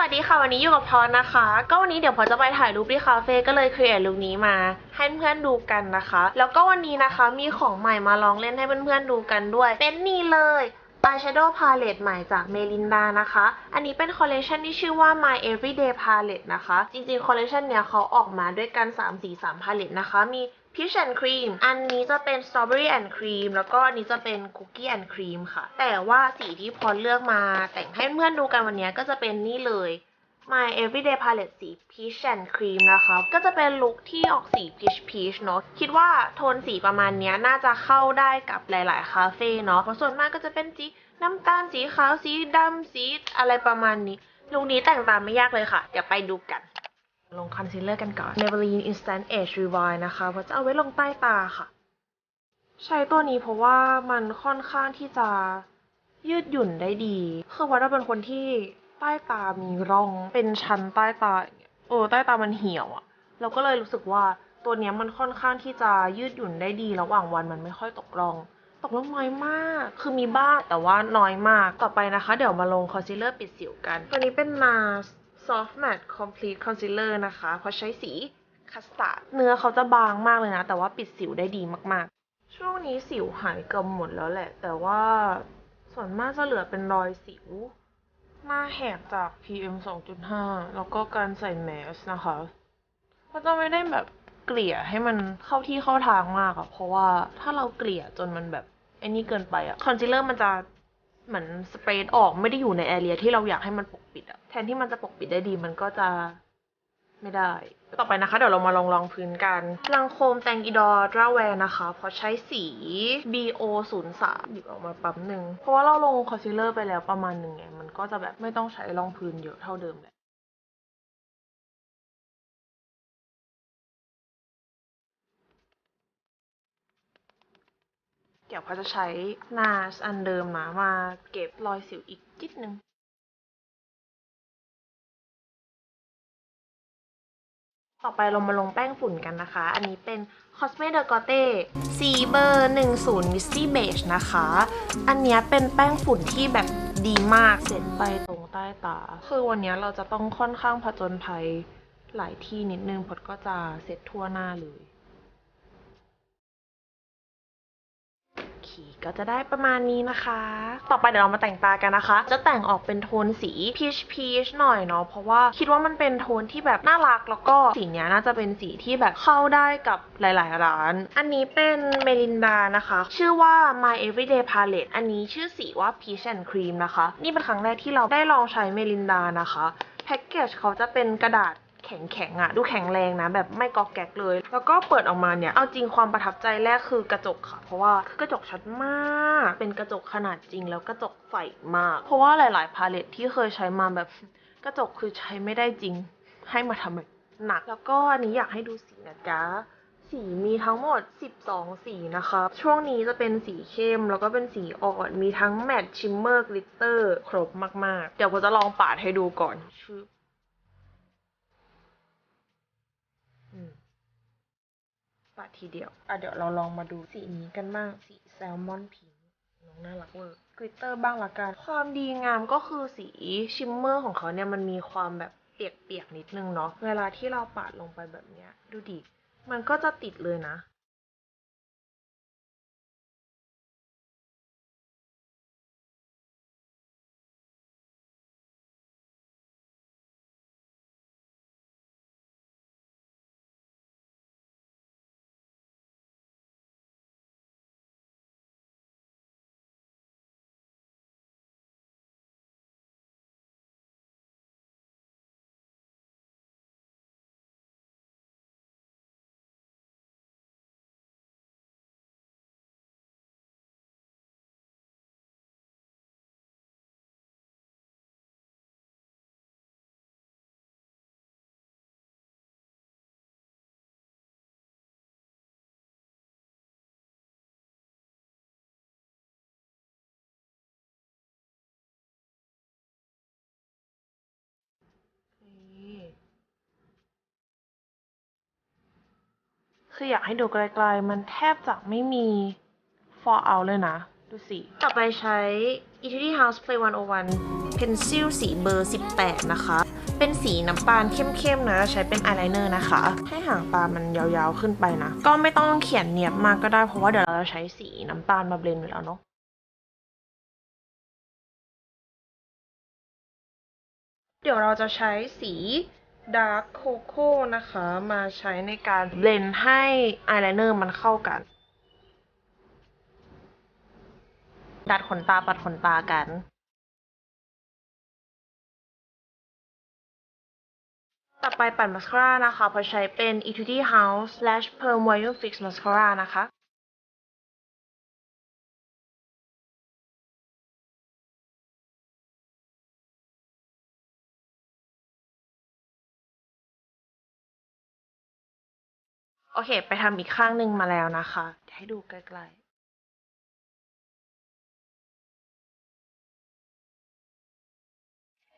สวัสดีค่ะ วันนี้อยู่กับพรนะคะ ก็วันนี้เดี๋ยวพรจะไปถ่ายรูปที่คาเฟ่ก็เลยครีเอทลุคนี้มา ให้เพื่อนๆดูกันนะคะ แล้วก็วันนี้นะคะมีของใหม่มาลองเล่นให้เพื่อนๆดูกันด้วย เป็นนี่เลย Eyeshadow Palette ใหม่จากเมลินดานะคะ อันนี้เป็นคอลเลคชันที่ชื่อว่า My Everyday Palette นะคะ จริงๆ คอลเลคชันเนี้ยเขาออกมาด้วยกัน 3 สี3 palette นะคะ มี Peach and Cream อันนี้จะเป็น Strawberry and Cream แล้วก็อันนี้จะเป็น Cookie and Cream ค่ะ แต่ว่าสีที่พรเลือกมาแต่งให้เพื่อนดูกันวันนี้ก็จะเป็นนี่เลย My Everyday Palette สี Peach and Cream นะคะ ก็จะเป็นลุคที่ออกสี Peach Peach เนอะคิดว่าโทนสีประมาณนี้น่าจะเข้าได้กับหลาย ๆ คาเฟ่เนาะเพราะส่วนมากก็จะเป็นสีน้ำตาล สีขาว สีดำ สีอะไรประมาณนี้ ลุคนี้แต่งตามไม่ยากเลยค่ะ เดี๋ยวไปดูกัน ลงคอนซีลเลอร์กันก่อน Maybelline Instant Age Rewind นะคะเพราะจะเอาไว้ลงใต้ตาค่ะ ใช้ตัวนี้เพราะว่ามันค่อนข้างที่จะยืดหยุ่นได้ดี คือว่าเราเป็นคนที่ใต้ตามีร่อง เป็นชั้นใต้ตาอย่างเงี้ยเออใต้ตามันเหี่ยวอะเราก็เลยรู้สึกว่าตัวนี้มันค่อนข้างที่จะยืดหยุ่นได้ดี ระหว่างวันมันไม่ค่อยตกร่อง ตกร่องน้อยมาก คือมีบ้างแต่ว่าน้อยมาก ต่อไปนะคะ เดี๋ยวมาลงคอนซีลเลอร์ปิดสิวกัน ตัวนี้เป็น NARS Soft Matte Complete Concealer นะคะ เพราะใช้สีคัสตาร์ดเนื้อเขาจะบางมากเลยนะ แต่ว่าปิดสิวได้ดีมากๆ ช่วงนี้สิวหายเกือบหมดแล้วแหละ แต่ว่าส่วนมากจะเหลือเป็นรอยสิว หน้าแหกจาก PM 2.5 แล้วก็การใส่แมสนะคะ ก็จะไม่ได้แบบเกลี่ยให้มันเข้าที่เข้าทางมากอะเพราะว่าถ้าเราเกลี่ยจนมันแบบไอ้นี่เกินไปอะคอนซีลเลอร์มันจะ เหมือนสเปรดออกไม่ได้อยู่ในแอเรียที่เราอยากให้มันปกปิดอะแทนที่มันจะปกปิดได้ดีมันก็จะไม่ได้ ต่อไปนะคะ เดี๋ยวเรามาลองรองพื้นกัน ลังโคมแตงอีดอร์ราแวร์นะคะ เพราะใช้สี BO 0 3หยิบออกมาปั๊มหนึ่ง เพราะว่าเราลงคอนซีลเลอร์ไปแล้วประมาณหนึ่งไง มันก็จะแบบไม่ต้องใช้รองพื้นเยอะเท่าเดิมแหละ เดี๋ยวพอจะใช้นาสอันเดิมนะมาเก็บรอยสิวอีกนิดนึงต่อไปเรามาลงแป้งฝุ่นกันนะคะ อันนี้เป็น Cosme de g o t e C เบอร์10 Misty Beige นะคะ อันนี้เป็นแป้งฝุ่นที่แบบดีมาก เสร็จไปตรงใต้ตา คือวันนี้เราจะต้องค่อนข้างผจญภัยหลายที่นิดนึงพดก็จะเสร็จทั่วหน้าเลยีก็จะได้ประมาณนี้นะคะ ต่อไปเดี๋ยวเรามาแต่งตากันนะคะ จะแต่งออกเป็นโทนสีพีชพีชหน่อยเนาะเพราะว่าคิดว่ามันเป็นโทนที่แบบน่ารักแล้วก็สีเนี้ยน่าจะเป็นสีที่แบบเข้าได้กับหลาย ๆ ร้าน อันนี้เป็นเมลินดานะคะ ชื่อว่า My Everyday Palette อันนี้ชื่อสีว่า Peach and Cream นะคะ นี่เป็นครั้งแรกที่เราได้ลองใช้เมลินดานะคะแพ็กเกจเขาจะเป็นกระดาษ แข็งๆอะ่ะดูแข็งแรงนะ แบบไม่กอกแกกเลย แล้วก็เปิดออกมาเนี่ย เอาจริงความประทับใจแรกคือกระจกค่ะ เพราะว่ากระจกชัดมาก เป็นกระจกขนาดจริงแล้วกระจกใสมาก เพราะว่าหลาย ๆ พาเลตที่เคยใช้มาแบบกระจกคือใช้ไม่ได้จริง ให้มาทำแบบหนัก แล้วก็อันนี้อยากให้ดูสีนะจ๊ะสีมีทั้งหมด 12 สีนะคะ ช่วงนี้จะเป็นสีเข้มแล้วก็เป็นสีอ่อน มีทั้งแมตต์ชิมเมอร์กลิตเตอร์ครบมาก ๆ เดี๋ยวผมจะลองปาดให้ดูก่อนชึบ อืม ปะทีเดียวอะเดี๋ยวเราลองมาดูสีนี้กันบ้างสีแซลมอนพิงน้องน่ารักเวอร์กลิตเตอร์บ้างละกัน ความดีงามก็คือสีชิมเมอร์ของเขาเนี่ยมันมีความแบบเปียกๆนิดนึงเนาะเวลาที่เราปาดลงไปแบบเนี้ยดูดิมันก็จะติดเลยนะ คืออยากให้ดูไกลๆ มันแทบจะไม่มี fall out เลยนะ ดูสิ ต่อไปใช้ Etude House Play 101เพนซิลสีเบอร์ 18 นะคะ เป็นสีน้ำตาลเข้มๆนะ ใช้เป็นอายไลเนอร์นะคะ ให้หางตามันยาวๆขึ้นไปนะ ก็ไม่ต้องเขียนเนียบมากก็ได้ เพราะว่าเดี๋ยวเราจะใช้สีน้ำตาลมาเบลนด์อยู่แล้วเนาะ เดี๋ยวเราจะใช้สีดาร์ c โคโค่นะคะ มาใช้ในการเบลนด์ให้อายไลเนอร์มันเข้ากัน ดัดขนตาปัดขนตากัน ต่อไปปัดมาสคาร่านะคะพอใช้เป็น Etude House Lash Perm Volume Fix Mascara นะคะ โอเค ไปทำอีกข้างหนึ่งมาแล้วนะคะ ให้ดูใกล้ๆ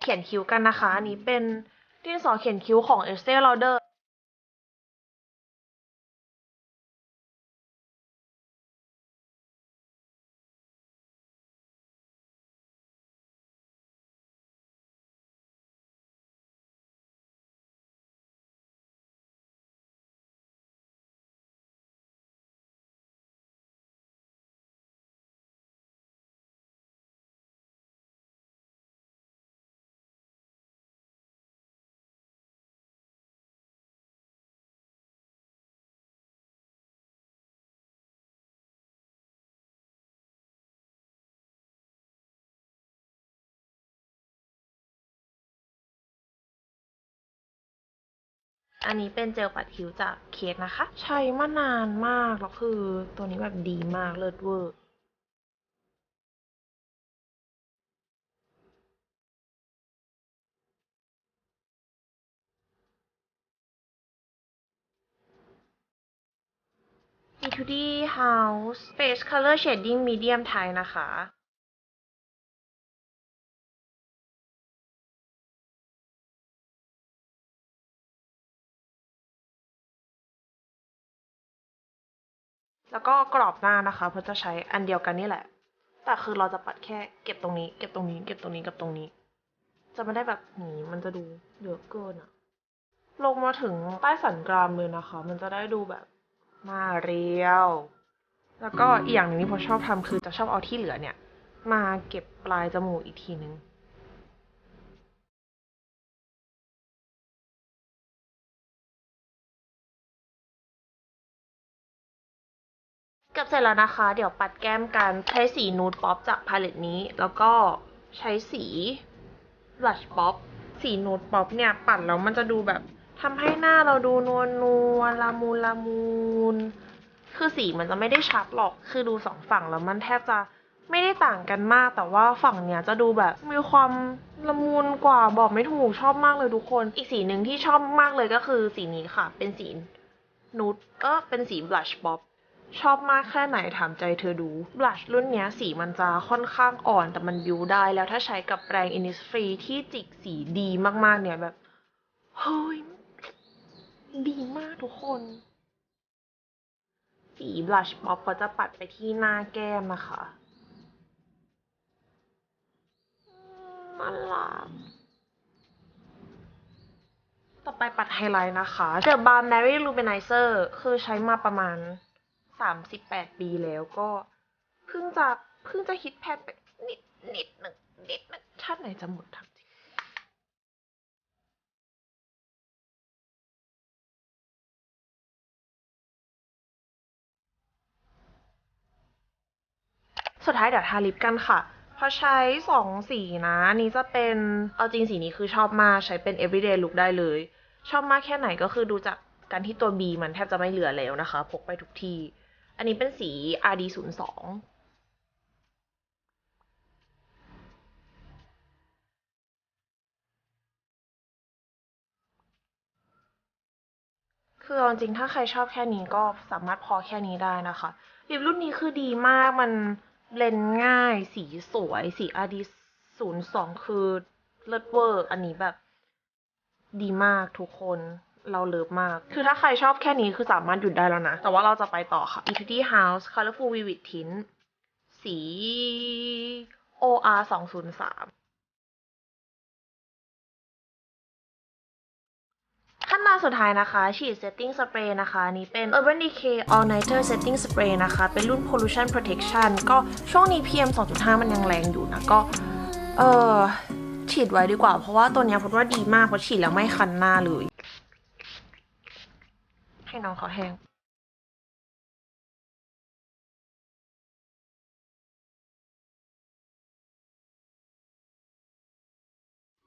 เขียนคิ้วกันนะคะ อันนี้เป็นดินสอเขียนคิ้วของ Estee Lauder อั นนี้เป็นเจลปัดคิ้วจากเคสนะคะ ใช้มานานมากแล้วคือตัวนี้แบบดีมากเลิศเวอร์ Etude House Face Color Shading Medium ไทยนะคะ แล้วก็กรอบหน้านะคะเพราะจะใช้อันเดียวกันนี่แหละ แต่คือเราจะปัดแค่เก็บตรงนี้ เก็บตรงนี้ เก็บตรงนี้กับตรงนี้ จะไม่ได้แบบหนีมันจะดูเยอะเกินอะลงมาถึงใต้สันกรามเลยนะคะ มันจะได้ดูแบบหน้าเรียว แล้วก็อีกอย่างหนึงที่พอชอบทำคือจะชอบเอาที่เหลือเนี่ย มาเก็บปลายจมูกอีกทีนึง เกือบเสร็จแล้วนะคะ เดี๋ยวปัดแก้มกันใช้สีนูดป๊อปจากพาเลตนี้ แล้วก็ใช้สีบลัชป๊อปสีนูดป๊อปเนี่ยปัดแล้วมันจะดูแบบทำให้หน้าเราดูนวลนวลละมุนละมุนคือสีมันจะไม่ได้ชัดหรอก คือดูสองฝั่งแล้วมันแทบจะไม่ได้ต่างกันมาก แต่ว่าฝั่งเนี้ยจะดูแบบมีความละมุนกว่าบอกไม่ถูกชอบมากเลยทุกคน อีกสีหนึ่งที่ชอบมากเลยก็คือสีนี้ค่ะ เป็นสีนูดเออเป็นสีบลัชป๊อป ชอบมากแค่ไหนถามใจเธอดูบลัชรุ่นนี้สีมันจะค่อนข้างอ่อนแต่มันบิวได้แล้วถ้าใช้กับแปรง Innisfree ที่จิกสีดีมากๆเนี่ยแบบเฮ้ยดีมากทุกคน สีบลัชป๊อปเขาจะปัดไปที่หน้าแก้มนะคะน่ารักต่อไปปัดไฮไลท์นะคะ The Balm Mary Luminizer คือใช้มาประมาณ 38ปีแล้วก็เพิ่งจะเพิ่งจะฮิตแพทไปนิดนิดหนึ่งนิดหนึ่งชาติไหนจะหมดทำจริงสุดท้ายเดี๋ยวทาลิปกันค่ะ พอใช้สองสีนะอันนี้จะเป็นเอาจริงสีนี้คือชอบมากใช้เป็น everyday look ได้เลย ชอบมากแค่ไหนก็คือดูจากการที่ตัว B มันแทบจะไม่เหลือแล้วนะคะ พกไปทุกที่ อันนี้เป็นสี RD 0 2 คือเอาจริงถ้าใครชอบแค่นี้ก็สามารถพอแค่นี้ได้นะคะ ลิปรุ่นนี้คือดีมากมันเบลนง่าย สีสวย สี RD 0 2 คือเลิศเวอร์ อันนี้แบบดีมากทุกคน เราเลิฟมาก คือถ้าใครชอบแค่นี้คือสามารถหยุดได้แล้วนะ แต่ว่าเราจะไปต่อค่ะ Etude House Colorful Vivid Tint สี OR สองศูนย์สามขั้นตอนสุดท้ายนะคะ ฉีด setting spray นะคะ นี้เป็น Urban Decay All Nighter Setting Spray นะคะ เป็นรุ่น Pollution Protection ก็ช่วงนี้ PM 2.5 มันยังแรงอยู่นะ ก็ เออฉีดไว้ดีกว่า เพราะว่าตัวนี้พูดว่าดีมาก เพราะฉีดแล้วไม่คันหน้าเลย น้องเขาแห้ง